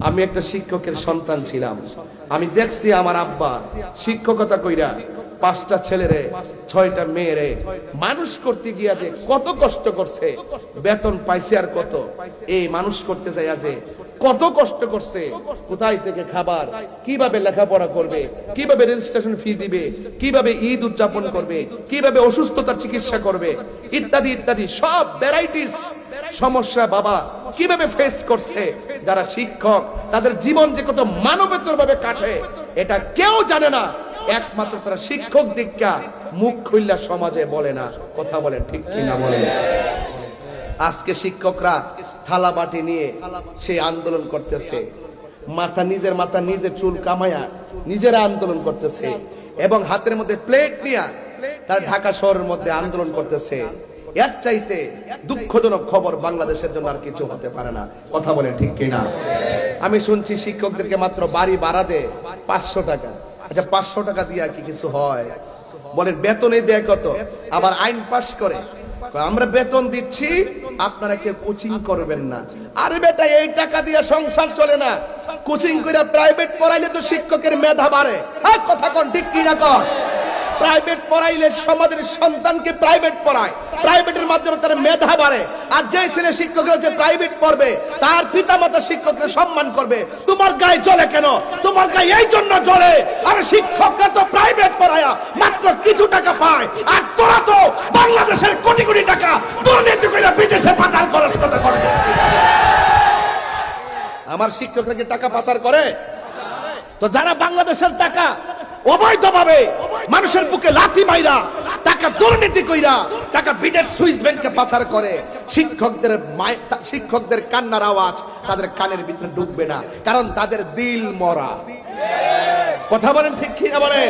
আমি একটা শিক্ষকের সন্তান ছিলাম। আমি দেখছি আমার আব্বা শিক্ষকতা কইরা পাঁচটা ছেলেরে, ছয়টা মেয়েরে মানুষ করতে গিয়া যে কত কষ্ট করছে, বেতন পাইছে আর কত। এই মানুষ করতে যায় যে কত কষ্ট করছে, কোথায় থেকে খাবার, কীভাবে লেখাপড়া করবে, কীভাবে রেজিস্ট্রেশন ফি দিবে, কীভাবে ঈদ উদযাপন করবে, কীভাবে অসুস্থতার চিকিৎসা করবে, ইত্যাদি ইত্যাদি, সব ভ্যারাইটিস সমস্যা বাবা কীভাবে ফেস করছে? যারা শিক্ষক, তাদের জীবন যে কত মানবেতর ভাবে কাটে, এটা কেউ জানে না। একমাত্র তারা শিক্ষক দীক্ষা, মুখ খুললা সমাজে বলে না। কথা বলেন ঠিক কিনা বলেন? আজকে শিক্ষকরা থালা বাটি নিয়ে সেই আন্দোলন করতেছে। মাথা নিজের মাথা নিজের চুল কামায়া নিজেরা আন্দোলন করতেছে। এবং হাতের মধ্যে প্লেট নিয়ে তারা ঢাকা শহরের মধ্যে আন্দোলন করতেছে। এর চাইতে দুঃখজনক খবর বাংলাদেশের জন্য আর কিছু হতে পারে না। কথা বলে ঠিক কিনা? আমি শুনছি শিক্ষকদেরকে মাত্র বাড়ি ভাড়া দেয় পাঁচশো টাকা। আচ্ছা পাঁচশো টাকা দিয়ে কি কিছু হয়? বলেন বেতনে দেয় কত? আবার আইন পাশ করে। আমরা বেতন দিচ্ছি, আপনারা কেউ কোচিং করবেন না। আরে বেটা, এই টাকা দিয়ে সংসার চলে না। কোচিং করে প্রাইভেট পড়াইলে তো শিক্ষকের মেধা বাড়ে। হ্যাঁ কথা কোন, ঠিক কিনা কর প্রাইভেট পড়াইলে সমাজের সন্তানকে প্রাইভেট পড়ায়। প্রাইভেটের মাধ্যমে তার মেধা বাড়ে। আর যে ছেলে শিক্ষক হচ্ছে প্রাইভেট পড়বে, তার পিতামাতা শিক্ষককে সম্মান করবে। তোমার গায়ে চলে কেন? তোমার গায়ে এই জন্য চলে আর শিক্ষকরা তো প্রাইভেট পড়ায়া, মাত্র কিছু টাকা পায়। আর তোরা তো বাংলাদেশের কোটি কোটি টাকা দুর্নীতি করে বিদেশে পাচার খরচ করতে করে আমার শিক্ষকরা কি টাকা পাচার করে? তো যারা বাংলাদেশের টাকা অবৈধভাবে মানুষের বুকে লাথি মাইরা, টাকা দুর্নীতি কইরা, টাকা বিটের সুইস ব্যাংকে পাচার করে। শিক্ষকদের শিক্ষকদের কান্নার আওয়াজ তাদের কানের ভিতরে ঢুকবে না, কারণ তাদের দিল মরা। কথা বলেন ঠিক কিনা বলেন?